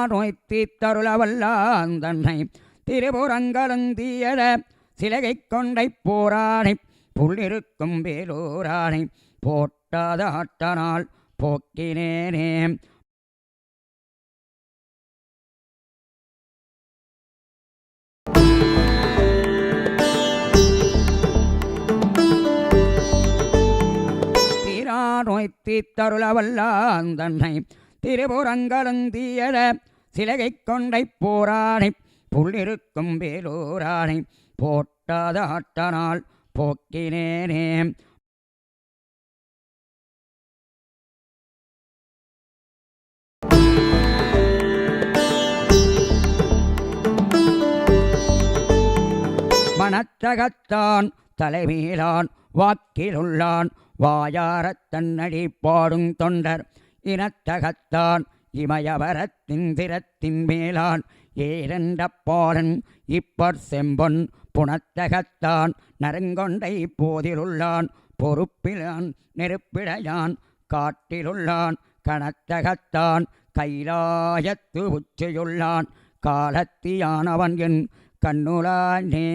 தீராநோய் தீத்தருளவல்லான் தன்னை திருபுறங்கலந்தீயத சிலகை கொண்டை போரானை புள்ளிருக்கும் வேலூரானை போட்டாதாட்டனால் போக்கினேனே. தீராநோய் தீத்தருளவல்லான் தன்னை திருபுறங்கலந்தீயத சிலகை கொண்டை போராணை புள்ளிருக்கும் வேலூரானை போட்டாதாட்டனால் போக்கினேனே. மனத்தகத்தான் தலைமையிலான் வாக்கிலுள்ளான் வாயாரத் தன்னடி பாடும் தொண்டர் இனத்தகத்தான் இமயவரத்தின் திறத்தின் மேலான் ஏரண்ட பாலன் செம்பொன் புனத்தகத்தான் நரங்கொண்டை போதிலுள்ளான் பொறுப்பிலான் நெருப்பிடையான் காட்டிலுள்ளான் கணத்தகத்தான் கைலாயத்து உச்சியுள்ளான் காலத்தியானவன் என் கண்ணுளானே